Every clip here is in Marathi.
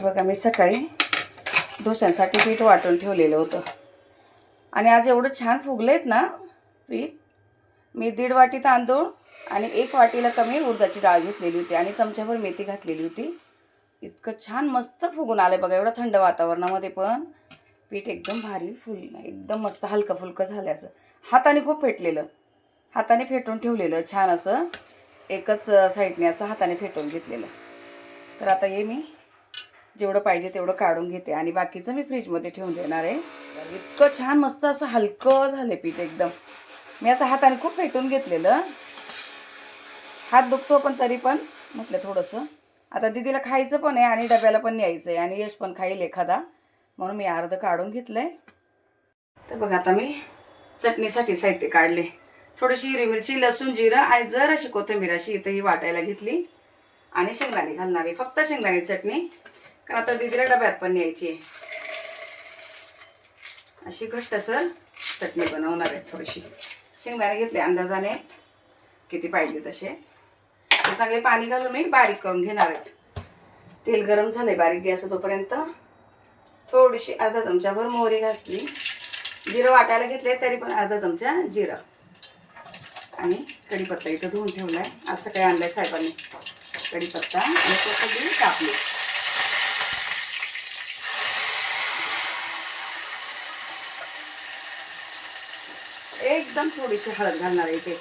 बघा मी सकाळी डोश्यांसाठी पीठ वाटून ठेवलेलं होतं. आणि आज एवढं छान फुगलं आहेत ना पीठ मी दीड वाटी तांदूळ आणि एक वाटीला कमी उडदाची डाळ घेतलेली होती आणि चमच्याभर मेथी घातलेली होती. इतकं छान मस्त फुगून आलं बघा एवढं थंड वातावरणामध्ये पण पीठ एकदम भारी फुल एकदम मस्त हलकं फुलकं झालं असं. हाताने खूप फेटलेलं हाताने फेटून ठेवलेलं छान असं एकच साईडने असं हाताने फेटून घेतलेलं. तर आता हे मी जेवढं पाहिजे तेवढं काढून घेते आणि बाकीचं मी फ्रीजमध्ये ठेवून देणार आहे. इतकं छान मस्त असं हलकं झालं पीठ एकदम. मी असं हाताने खूप फेटून घेतलेलं. हात दुखतो पण तरी पण म्हटलं थोडंसं. आता दिदीला खायचं पण आहे आणि डब्याला पण न्यायचं आहे आणि यश पण खाईल एखादा. म्हणून मी अर्ध काढून घेतलंय. तर बघा आता मी चटणीसाठी साहित्य काढले. थोडीशी हिरवी मिरची लसूण जिरं आणि जर अशी कोथिंबीर अशी इथं ही वाटायला घेतली. आणि शेंगदाणे घालणारी फक्त शेंगदाणे चटणी. कारण आता दिदीला डब्यात पण न्यायची आहे. अशी घट्टसर चटणी बनवणार आहे थोडीशी. शेंगदाणे घेतले अंदाजाने. किती पाहिजे तसे. ते चांगले पाणी घालून मी बारीक करून घेणार आहेत तेल गरम झालंय बारीक गॅस तोपर्यंत थोडीशी अर्धा चमच्याभर मोहरी घातली. जिरं वाटायला घेतले तरी पण अर्धा चमचा जिरं. आणि कढीपत्ता इथं धुवून आहे असं काही आहे साहेबांनी. कढीपत्ता आणि कोथिंबीर कापली एकदम थोडीशी हळद घालणार आहे इथे.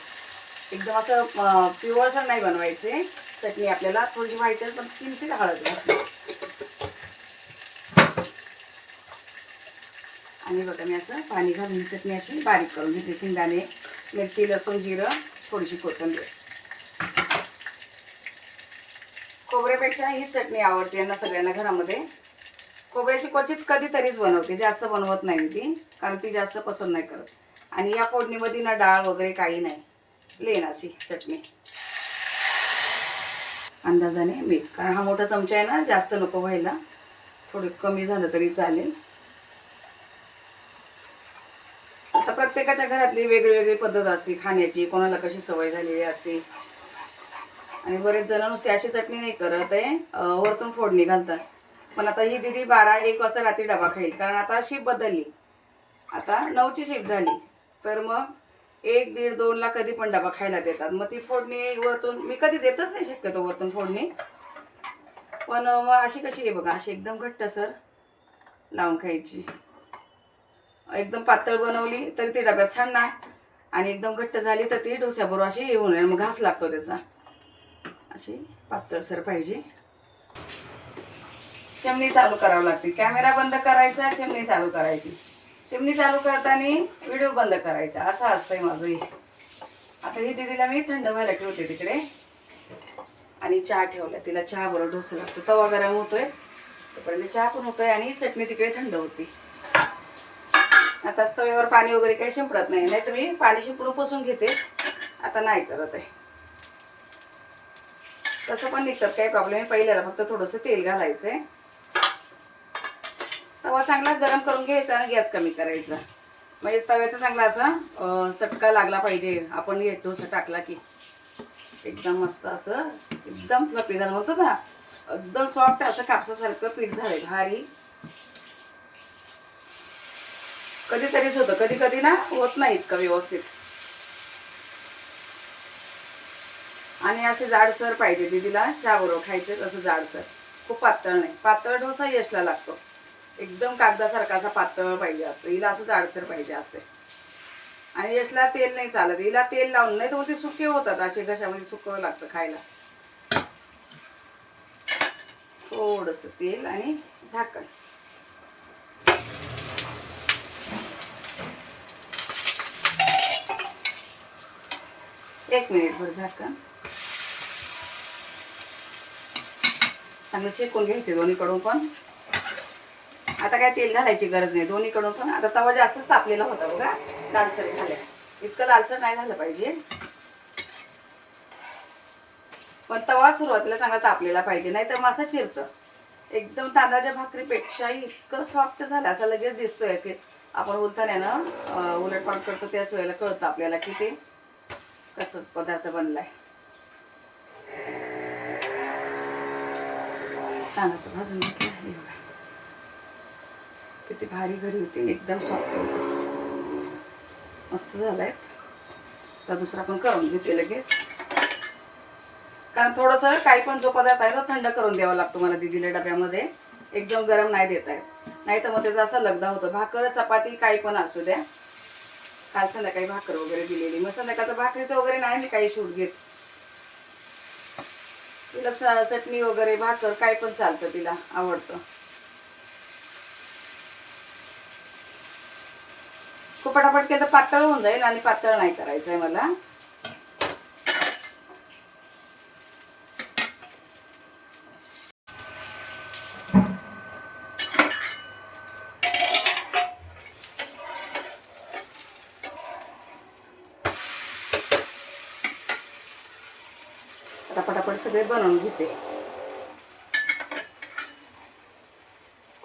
एकदम असं पिवळसर नाही बनवायचे. चटणी आपल्याला थोडीशी व्हाईट पण किमतीत हळद घातली. आणि बघा मी असं पाणी घालून ही चटणी अशी बारीक करून घेते शेंगदाणे मिरची लसूण जिरं थोडीशी कोथिंबीर. खोबऱ्यापेक्षा ही चटणी आवडते यांना सगळ्यांना घरामध्ये. खोबऱ्याची क्वचित कधीतरीच बनवते जास्त बनवत नाही ती कारण ती जास्त पसंत नाही करत. आणि या फोडणीमध्ये ना डाळ वगैरे काही नाही. प्लेन अशी चटणी. अंदाजाने मीठ. कारण हा मोठा चमचा आहे ना जास्त नको व्हायला. थोडं कमी झालं तरी चालेल. आता प्रत्येकाच्या घरातली वेगळी वेगळी पद्धत असते. खाण्याची कोणाला कशी सवय झालेली असते. आणि बरेच जण नुसते अशी चटणी नाही करत आहे. वरतून फोडणी घालतात. पण आता ही दिदी बारा एक वाजता रात्री डबा खाईल. कारण आता शिप बदलली. आता नऊची शिफ्ट झाली. तर मग एक दीड दोनला कधी पण डबा खायला देतात. मग ती फोडणी वरतून मी कधी देतच नाही शक्यतो वरतून फोडणी. पण मग अशी कशी आहे बघा अशी एकदम घट्ट सर लावून खायची. एकदम पातळ बनवली तरी ती डब्यात छानणार आणि एकदम घट्ट झाली तर ती डोस्याबरोबर अशी येऊन येईल मग घास लागतो त्याचा. अशी पातळसर पाहिजे. चिमणी चालू करावं लागते. कॅमेरा बंद करायचा चिमणी चालू करायची. चिमणी चालू करताना व्हिडिओ बंद करायचा. असं असतंय माझं हे आता ही दिदीला मी थंड व्हायला ठेवते तिकडे. आणि चहा ठेवला तिला चहा बरोबर डोसा लागतो. तवा गरम होतोय. तोपर्यंत चहा पण होतोय आणि चटणी तिकडे थंड होती. आता तव्यावर पाणी वगैरे काही शिंपडत नाही. नाही तर मी पाणी शिंपडून पुसून घेते. आता नाही करत आहे. तसं पण निघतात. काही प्रॉब्लेम पहिल्याला फक्त थोडंसं तेल घालायचं आहे तवा चांगला गरम करून घ्यायचा आणि गॅस कमी करायचा. म्हणजे तव्याचा चांगला असा चटका लागला पाहिजे. आपण हे डोसा टाकला की एकदम मस्त असं एकदम फ्लपी झालं म्हणतो ना. एकदम सॉफ्ट असं कापसासारखं पीठ झालं भारी. कधीतरीच होतं. कधी कधी ना होत नाही इतकं व्यवस्थित. आणि असे जाडसर पाहिजे दीदीला चहा बरोबर खायचे असं जाडसर. खूप पातळ नाही. पातळ डोसा यशला लागतो. एकदम कागदासारखा असा पातळ पाहिजे असतो. हिला असं जाडसर पाहिजे असते. आणि यशला तेल नाही चालत. हिला तेल लावून नाही तर मग ते सुके होतात. असे घशामध्ये सुकं लागतं खायला. थोडस तेल आणि झाकण. एक मिनिट भर झाकण. चांगलं शेकून घ्यायचे दोन्हीकडून पण. आता काय तेल घालायची गरज नाही. दोन्हीकडून पण. आता तवा जास्तच तापलेला होता बघा. लालसर झाल्या इतकं लालसर नाही झालं पाहिजे. पण तवा सुरुवातीला चांगला तापलेला पाहिजे. नाही तर मग असं चिरतं. एकदम तांदळाच्या भाकरीपेक्षाही इतकं सॉफ्ट झालं. असं लगेच दिसतोय की आपण बोलताना ना करतो त्याच वेळेला कळतं आपल्याला की ते कसं पदार्थ बनलाय. छान असं भाजून घेतलं. किती भारी घरी होती. एकदम सॉफ्ट होती. मस्त आहे तर दुसरा पण करून घेते लगेच. कारण थोडंसं काही पण जो पदार्थ आहे तो थंड करून द्यावा लागतो मला दिदीला डब्यामध्ये. एकदम गरम नाही देता येत. नाही तर मग त्याचा असा लगदा होतं. भाकर चपाती काही पण असू द्या. काल संध्याकाळी भाकर वगैरे दिलेली. मग संध्याकाळचं भाकरीचं वगैरे नाही मी काही शूट घेत. तिला चटणी वगैरे भाकर काय पण चालतं तिला. आवडतं. तो पटापट केलं तर पातळ होऊन जाईल आणि पातळ नाही करायचं आहे मला. आता पटापट सगळे बनवून घेते.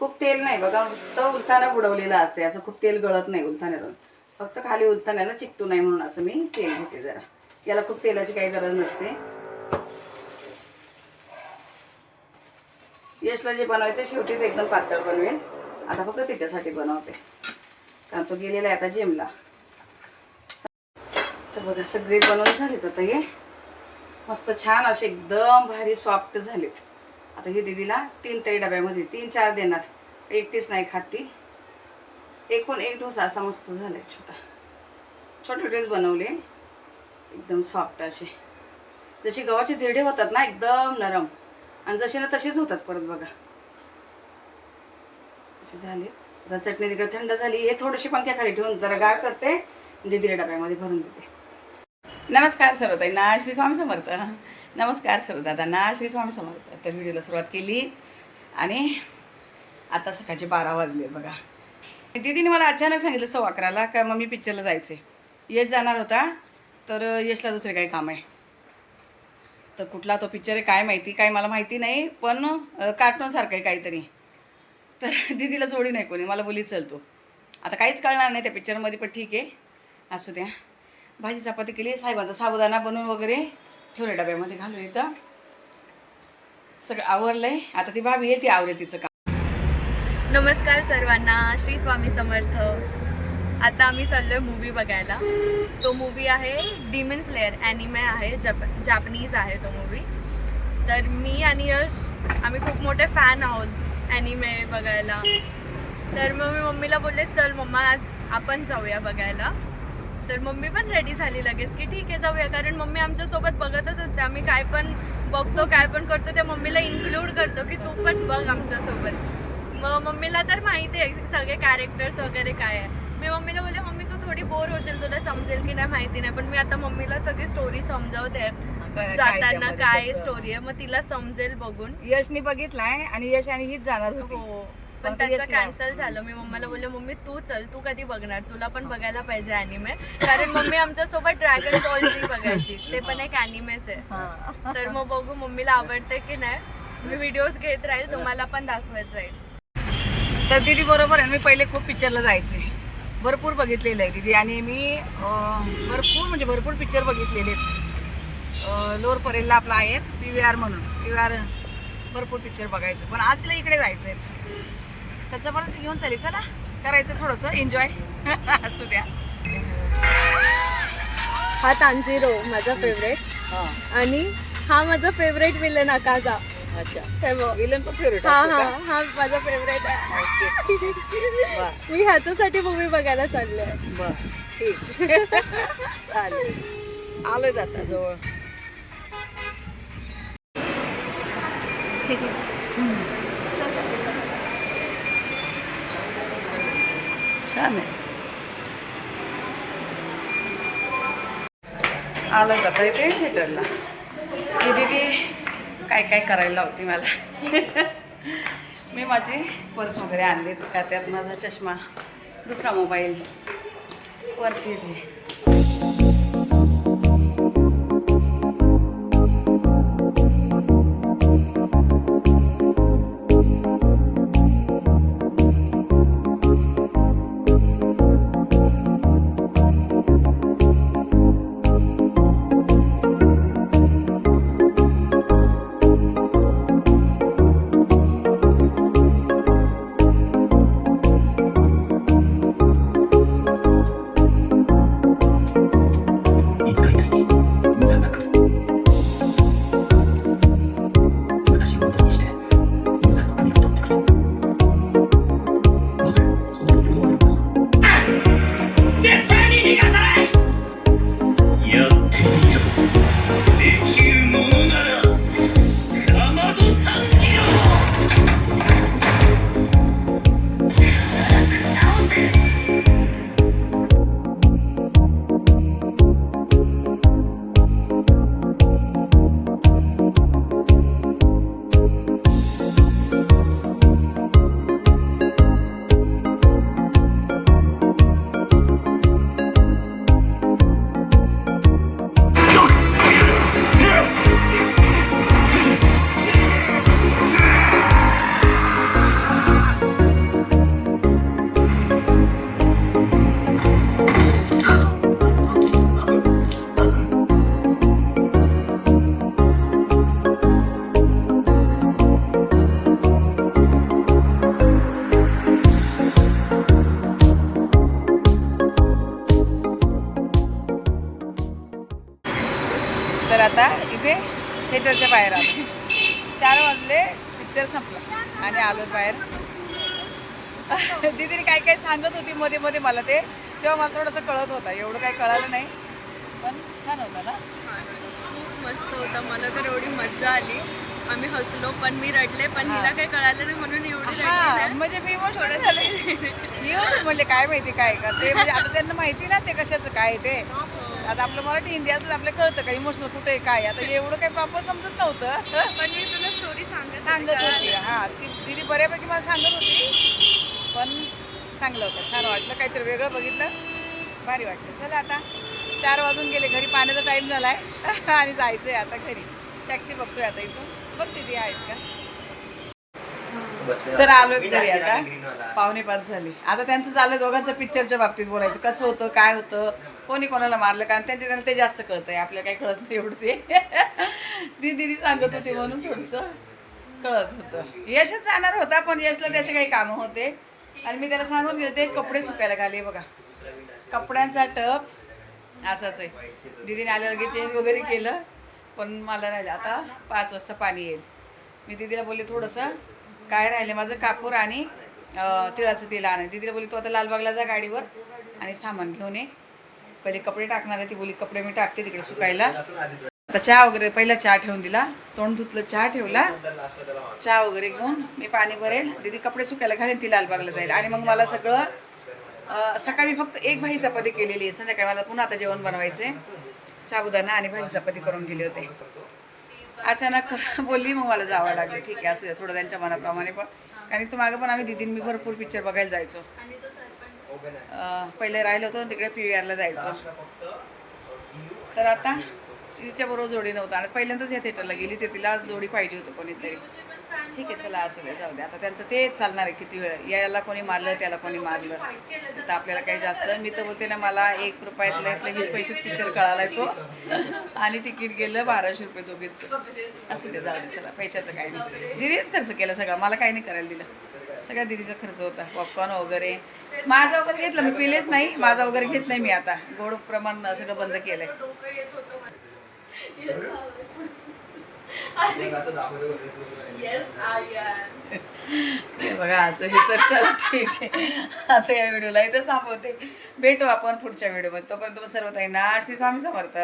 खूप तेल नाही बघा फक्त उलथाना बुडवलेला असते असं खूप तेल गळत नाही उलताण्यातून फक्त खाली उलताण्याला चिकटू नाही म्हणून असं मी तेल घेते जरा. याला खूप तेलाची काही गरज नसते. यशला जे बनवायचं शेवटी ते एकदम पातळ बनवेल. आता फक्त तिच्यासाठी बनवते. कारण तो गेलेला आहे आता जिमला. तर बघा सगळे बनवून झालेत आता हे. मस्त छान असे एकदम भारी सॉफ्ट झालेत. आता हे दीदीला तीन तरी डब्यामध्ये तीन चार देणार. एकटीच नाही खात ती. एक एक डोसा असा मस्त झालाय छोटा. छोटे छोटेच बनवले. एकदम सॉफ्ट असे. जसे गव्हाचे धिरडे होतात ना एकदम नरम. आणि जसे ना तसेच होतात परत बघा. असे झाले. आता चटणी तिकडे थंड झाली. हे थोडीशी पंख्याखाली ठेवून जरा गार करते. दीदीला डब्यामध्ये भरून देते. नमस्कार सर्वताईंना श्री स्वामी समर्थ. नमस्कार सर्वदादांना श्री स्वामी समर्थ. तर व्हिडिओला सुरुवात केली. आणि आता सकाळचे बारा वाजले बघा. दीदीने मला अचानक सांगितलं सव्वा अकराला का मम्मी पिक्चरला जायचे यश जाणार होता तर यशला दुसरे काही काम आहे. तर कुठला तो पिक्चर आहे काय माहिती काय मला माहिती नाही पण कार्टूनसारखं आहे काहीतरी. तर दीदीला जोडी नाही कोणी मला बोली चलतो आता काहीच कळणार नाही त्या पिक्चरमध्ये पण ठीक आहे. असू द्या. भाजी चपाती केली साहेबांचा साबुदाणा बनवून वगैरे ठेवले डब्यामध्ये घालून इथं. सगळं आवरलं आहे आता ती भाभी येईल ती आवरेल तिचं काम. नमस्कार सर्वांना श्री स्वामी समर्थ. आता आम्ही चाललोय मूवी बघायला. तो मूवी आहे डिमन स्लेअर ॲनिमे आहे जप जापनीज आहे तो मूवी तर मी आणि यश आम्ही खूप मोठे फॅन आहोत ॲनिमे बघायला. तर मग मी मम्मीला बोलले चल मम्मा आज आपण जाऊया बघायला. तर मम्मी पण रेडी झाली लगेच की ठीक आहे जाऊया. कारण मम्मी आमच्यासोबत बघतच असते. आम्ही काय पण बघतो काय पण करतो त्या मम्मीला इन्क्लूड करतो की तू पण बघ आमच्यासोबत मग मम्मीला तर माहिती आहे सगळे कॅरेक्टर्स वगैरे काय आहे. मी मम्मीला बोलले मम्मी तू थोडी बोर होशील तुला समजेल की नाही माहिती नाही पण मी आता मम्मीला सगळी स्टोरी समजावते. काय जाताना त्यामध्ये काय कसं? स्टोरी आहे मग तिला समजेल बघून. यशनी बघितलाय आणि यश आणि हीच जाणार होती. हो पण पण ते त्यांचं यश नाही. कॅन्सल झालं. मी मम्मीला बोलले मम्मी तू चल तू कधी बघणार? तुला पण बघायला पाहिजे अॅनिमे कारण मम्मी आमच्यासोबत ड्रॅगन बॉल बघायची. ते पण एक अॅनिमेच आहे. तर मग बघू मम्मीला आवडते की नाही. मी व्हिडिओज घेत राहील तुम्हाला पण दाखवत राहील. तर दीदी बरोबर आहे मी पहिले खूप पिक्चरला जायचे. भरपूर बघितलेलं आहे दीदी. आणि मी भरपूर म्हणजे भरपूर पिक्चर बघितलेले आहेत. लोअर परेलला आपला आहे पी व्ही आर म्हणून. पी व्ही आर भरपूर पिक्चर बघायचे. पण आज तिला इकडे जायचं आहे त्याचं बरंच घेऊन चालेल. चला करायचं थोडंसं. एन्जॉय असू द्या. हा तांजिरो माझा फेवरेट हां. आणि हा माझा फेवरेट विलन अकाजा अच्छा. बघ. विलन पण फेवरेट हा हा हा माझा फेवरेट आहे. मी ह्याच्यासाठी मूवी बघायला चालले. बर. ठीक. चालेल. आलोय जाता जवळ. छान आहे. आलं जाता येते थिएटरला ती ती. काय काय करायला होती मला? मी माझी पर्स वगैरे आणली का त्यात माझा चष्मा दुसरा मोबाईल वरती आणि आलो बाहेर. दीदीने काय काय सांगत होती मध्ये मध्ये मला ते तेव्हा मला थोडंसं कळत होतं. एवढं काही कळालं नाही. पण छान होतं ना? खूप मस्त होता. मला तर एवढी मजा आली. आम्ही हसलो पण मी रडले पण हिला काही कळालं नाही म्हणून एवढी हा. म्हणजे मी पण थोडं झालं. येऊन म्हणले काय माहिती काय का? ते म्हणजे आता त्यांना माहिती ना ते कशाचं काय ते. आता आपलं मराठी हिंदी असलं तर आपल्याला कळतं का इमोशनल कुठे आहे काय आता एवढं काही प्रॉपर समजत नव्हतं. पण मी तुला स्टोरी सांगत. सांगत होती. हा ती दिदी बऱ्यापैकी मला सांगत होती. पण चांगलं होतं. छान वाटलं. काहीतरी वेगळं बघितलं. भारी वाटलं. चला आता. चार वाजून गेले. घरी पाण्याचा टाईम झाला आहे आणि जायचं आहे आता घरी. टॅक्सी बघतोय आता इथून. बघ दिदी आहेत का? चला आलो घरी आता. पावणे पाच झाली. आता त्यांचं चाललं दोघांचं पिक्चरच्या बाबतीत बोलायचं. कसं होतं काय होतं? कोणी कोणाला मारलं कारण त्यांच्या त्यांना ते जास्त कळतंय आपल्याला काही कळत नाही एवढं ते. ती दिदी सांगत होती म्हणून थोडंसं कळत होतं. यशच जाणार होता पण यशला त्याचे काही कामं होते. आणि मी त्याला सांगून गेले ते कपडे सुकायला घाले बघा. कपड्यांचा टप असाच आहे. दिदीने आल्या लगेच चेंज वगैरे केलं पण मला राहिलं आता पाच वाजता पाणी येईल. मी दिदीला बोलले थोडंसं काय राहिले माझं कापूर आणि तिळाचं तेल आणा दिदीला बोलली तू आता लालबागला जा गाडीवर आणि सामान घेऊन ये. पहिले कपडे टाकणार आहे ती बोली कपडे मी टाकते तिकडे सुकायला. आता चहा वगैरे पहिला चहा ठेवून दिला. तोंड धुतलं चहा ठेवला. चहा वगैरे घेऊन मी पाणी भरेल. दीदी कपडे सुकायला घालेन ती लालबागला जाईल. आणि मग मला सगळं सकाळी सकाळी फक्त एक भाजी चपाती केलेली आहे. संध्याकाळी मला पुन्हा आता जेवण बनवायचे साबुदाणा आणि भाजी चपाती करून गेले होते. अचानक बोलली मग मला जावं लागलं. ठीक आहे असू द्या थोडं त्यांच्या मनाप्रमाणे पण. कारण तू मागं पण आम्ही दिदींनी मी भरपूर पिक्चर बघायला जायचो. पहिले राहिलं होतं तिकडे पी व्ही आरला जायचं. तर आता तिच्या बरोबर जोडी नव्हतं. आणि पहिल्यांदाच या थिएटरला गेली ते तिला जोडी पाहिजे होतं कोणीतरी. ठीक आहे चला असू द्या जाऊ द्या. आता त्यांचं तेच चालणार आहे किती वेळ? याला कोणी मारलं त्याला कोणी मारलं? तर आपल्याला काही जास्त मी तर बोलते ना मला एक रुपयातले यातले वीस पैसे पिक्चर कळाला तो. आणि तिकीट गेलं बाराशे रुपये दोघीचं. असू दे जाऊ दे चला पैशाचं काही नाही. दिदीच खर्च केला सगळा. मला काही नाही करायला दिलं. सगळ्या दिदीचा खर्च होता पॉपकॉर्न वगैरे. माझा वगैरे घेतलं मी पिलेच नाही माझा वगैरे घेत नाही मी आता. गोड प्रमाण सगळं बंद केलंय. बघा असं हे तर चल ठीक आहे. आता या व्हिडिओला इथं थांबवते. भेटू आपण पुढच्या व्हिडिओमध्ये. तोपर्यंत सर्व ताईंना श्री स्वामी समर्थ.